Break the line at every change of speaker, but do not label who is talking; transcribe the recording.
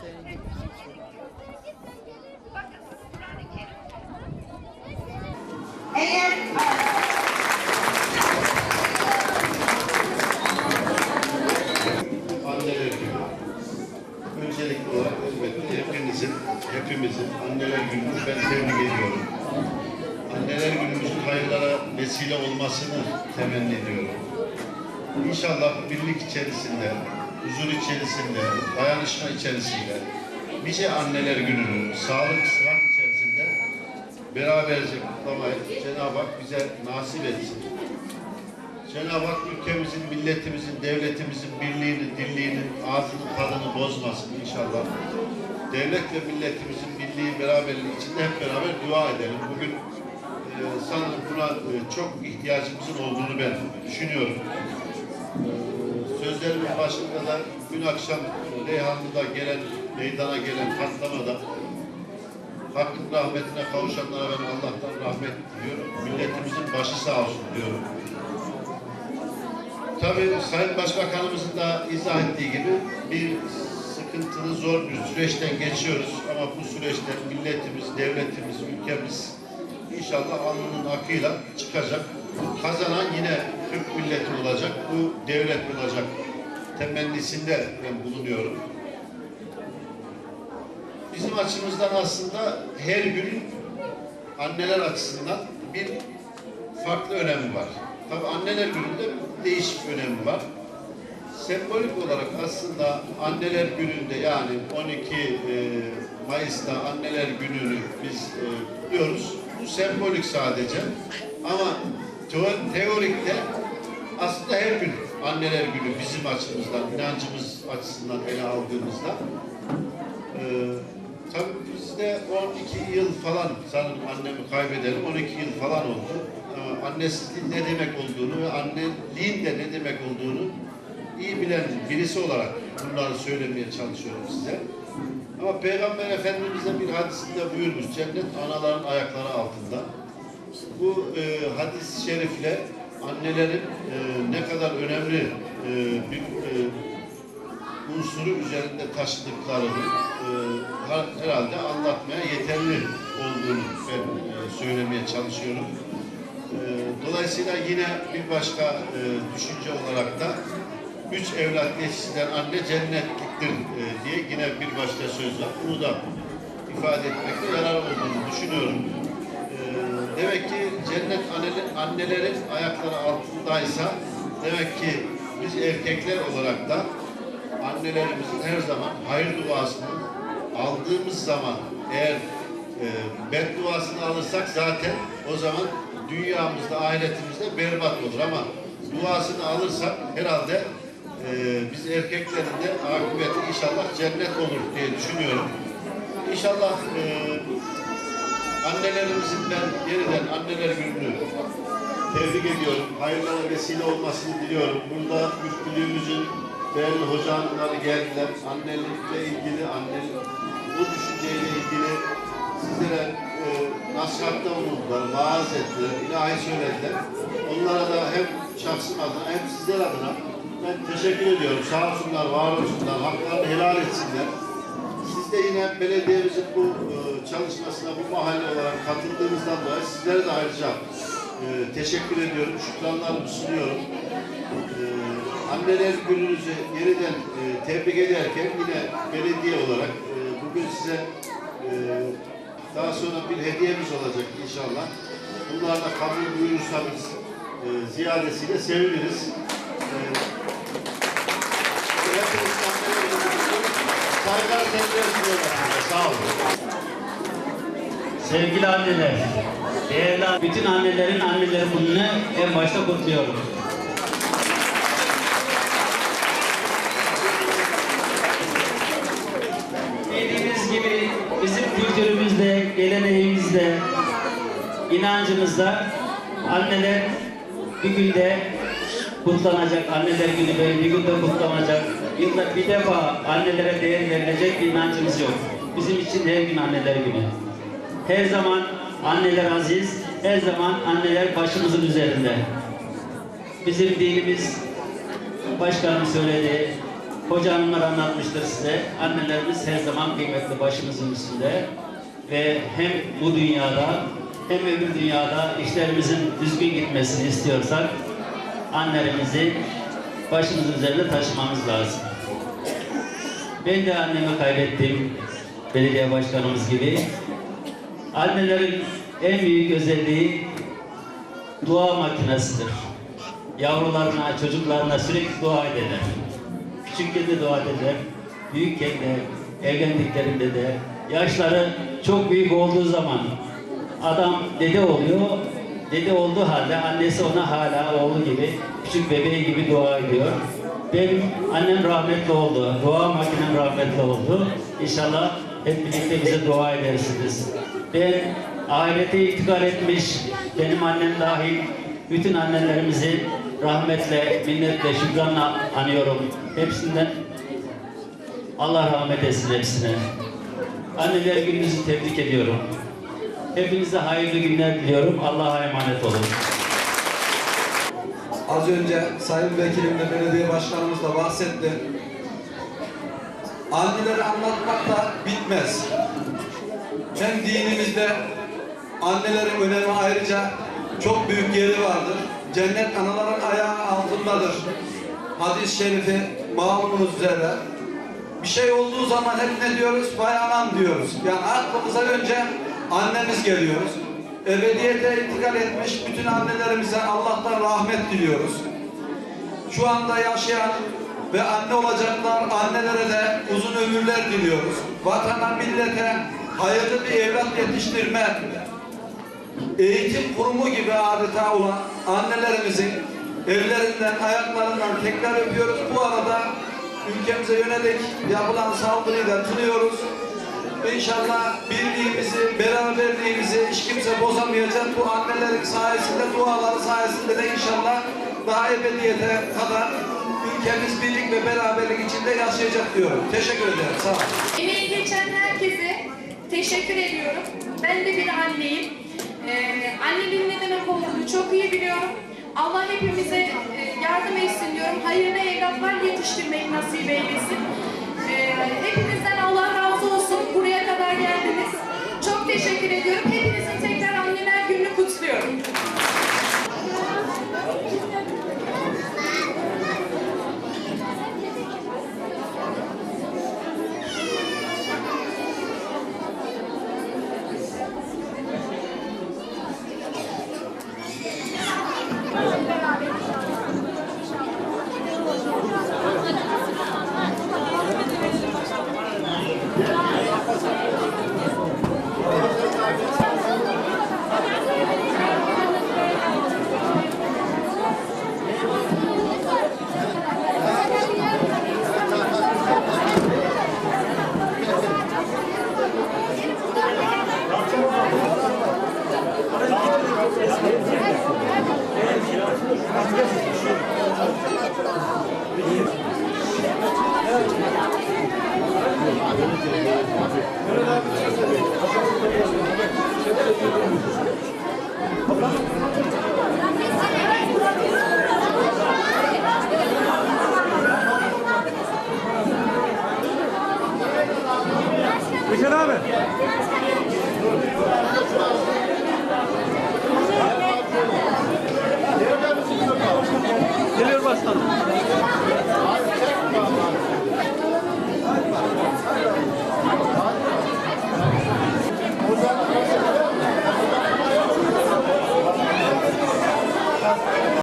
gelecek.
Eğer
Anneler Günü. Öncelikli olarak elbette hepinizin, hepimizin Anneler Günü'nü ben tebrik ediyorum. Anneler Günümüzün hayırlara vesile olmasını temenni ediyorum. İnşallah birlik içerisinde, huzur içerisinde, dayanışma içerisinde, nice Anneler Günü'nü sağlık, sıhhat içerisinde beraberce kutlamayı Cenab-ı Hak bize nasip etsin. Cenab-ı Hak ülkemizin, milletimizin, devletimizin birliğini, dirliğini, ağzının tadını bozmasın inşallah. Devlet ve milletimizin birliği, beraberliği içinde hep beraber dua edelim. Bugün e, sanırım buna e, çok ihtiyacımızın olduğunu ben düşünüyorum. E, sözlerimin başında da dün akşam Reyhanlı'da gelen, meydana gelen patlamada Hakkın rahmetine kavuşanlara ben Allah'tan rahmet diliyorum. Milletimizin başı sağ olsun diyorum. Tabii Sayın Başbakanımızın da izah ettiği gibi bir sıkıntılı, zor bir süreçten geçiyoruz. Ama bu süreçten milletimiz, devletimiz, ülkemiz inşallah alnının akıyla çıkacak. Kazanan yine Türk milleti olacak, bu devlet olacak temennisinde ben bulunuyorum. Bizim açımızdan aslında her gün anneler açısından bir farklı önemi var. Tabii anneler gününde değişik önemi var. Sembolik olarak aslında anneler gününde yani 12 e, Mayıs'ta anneler gününü biz e, kutluyoruz. Bu sembolik sadece. Ama teorikte aslında her gün anneler günü bizim açımızdan, inancımız açısından ele aldığımızda ee, tabii biz de 12 yıl falan sanırım annemi kaybedelim 12 yıl falan oldu. Ama annesizliğin ne demek olduğunu ve anneliğin de ne demek olduğunu iyi bilen birisi olarak bunları söylemeye çalışıyorum size. Ama Peygamber Efendimiz de bir hadisinde buyurmuş cennet anaların ayakları altında. Bu e, hadis-i şerifle annelerin e, ne kadar önemli e, bir e, unsuru üzerinde taşıdıklarını e, ha- herhalde anlatmaya yeterli olduğunu ben e, söylemeye çalışıyorum. E, dolayısıyla yine bir başka e, düşünce olarak da üç evlat yetiştiren anne cennetliktir e, diye yine bir başka söz var. Bunu da ifade etmekte yarar olduğunu düşünüyorum. Annelerin ayakları altındaysa demek ki biz erkekler olarak da annelerimizin her zaman hayır duasını aldığımız zaman eğer e, bedduasını alırsak zaten o zaman dünyamızda, ahiretimizde berbat olur ama duasını alırsak herhalde e, biz erkeklerin de akıbeti inşallah cennet olur diye düşünüyorum. İnşallah e, annelerimizin ben yeniden anneler gününü tebrik ediyorum. Hayırlara vesile olmasını diliyorum. Burada müftülüğümüzün değerli hoca hanımları geldiler. Annelikle ilgili, annelik bu düşünceyle ilgili sizlere e, nasihatta bulundular, vaaz ettiler, ilahi söylediler. Onlara da hem şahsım adına hem sizler adına ben teşekkür ediyorum. Sağ olsunlar, var olsunlar, haklarını helal etsinler. Siz de yine belediyemizin bu e, çalışmasına bu mahalle olarak katıldığınızdan dolayı sizlere de ayrıca e, teşekkür ediyorum. Şükranlarımı sunuyorum. E, anneler gününüzü yeniden e, tebrik ederken yine belediye olarak e, bugün size e, daha sonra bir hediyemiz olacak inşallah. Bunlar da kabul buyurursanız e, ziyadesiyle seviniriz. E, saygılar sevgiler sunuyorum. Sağ olun.
Sevgili anneler, değerli bütün annelerin anneleri gününü en başta kutluyorum. Bildiğiniz gibi bizim kültürümüzde, geleneğimizde, inancımızda anneler bir günde kutlanacak, anneler günü böyle bir günde kutlanacak. Yılda bir defa annelere değer verilecek bir inancımız yok. Bizim için her gün anneler günü. Her zaman anneler aziz, her zaman anneler başımızın üzerinde. Bizim dinimiz başkanım söyledi, Hoca hanımlar anlatmıştır size. Annelerimiz her zaman kıymetli başımızın üstünde. Ve hem bu dünyada hem öbür dünyada işlerimizin düzgün gitmesini istiyorsak annelerimizi başımızın üzerinde taşımamız lazım. Ben de annemi kaybettim. Belediye başkanımız gibi. Annelerin en büyük özelliği dua makinesidir. Yavrularına, çocuklarına sürekli dua ederler. Küçükken de dua ederler. Büyükken de, evlendiklerinde de, yaşları çok büyük olduğu zaman adam dede oluyor. Dede olduğu halde annesi ona hala oğlu gibi, küçük bebeği gibi dua ediyor. Benim annem rahmetli oldu. Dua makinem rahmetli oldu. İnşallah hep birlikte bize dua edersiniz. Ben ahirete intikal etmiş, benim annem dahil bütün annelerimizi rahmetle, minnetle, şükranla anıyorum. Hepsinden Allah rahmet etsin hepsine. Anneler gününüzü tebrik ediyorum. Hepinize hayırlı günler diliyorum. Allah'a emanet olun.
Az önce Sayın Vekilim de belediye başkanımız da bahsetti. Anneleri anlatmak da bitmez. Hem dinimizde annelerin önemi ayrıca çok büyük yeri vardır. Cennet anaların ayağı altındadır. Hadis-i şerifi malumunuz üzere. Bir şey olduğu zaman hep ne diyoruz? Vay anam diyoruz. Yani aklımıza önce annemiz geliyoruz. Ebediyete intikal etmiş bütün annelerimize Allah'tan rahmet diliyoruz. Şu anda yaşayan ve anne olacaklar annelere de uzun ömürler diliyoruz. Vatana, millete hayırlı bir evlat yetiştirme eğitim kurumu gibi adeta olan annelerimizin ellerinden, ayaklarından tekrar öpüyoruz. Bu arada ülkemize yönelik yapılan saldırıyı da kınıyoruz. İnşallah birliğimizi, beraberliğimizi hiç kimse bozamayacak. Bu annelerin sayesinde, duaları sayesinde de inşallah daha ebediyete kadar ülkemiz birlik ve beraberlik içinde yaşayacak diyorum. Teşekkür ederim. Sağ olun.
Emeği geçen herkese teşekkür ediyorum. Ben de bir anneyim. Ee, annenin ne demek olduğunu çok iyi biliyorum. Allah hepimize e, yardım etsin diyorum. Hayırlı evlatlar yetiştirmeyi nasip eylesin. Ee, hepinizden Allah razı olsun. Buraya kadar geldiniz. Çok teşekkür ediyorum. Hepinizin tekrar anneler gününü kutluyorum. করবো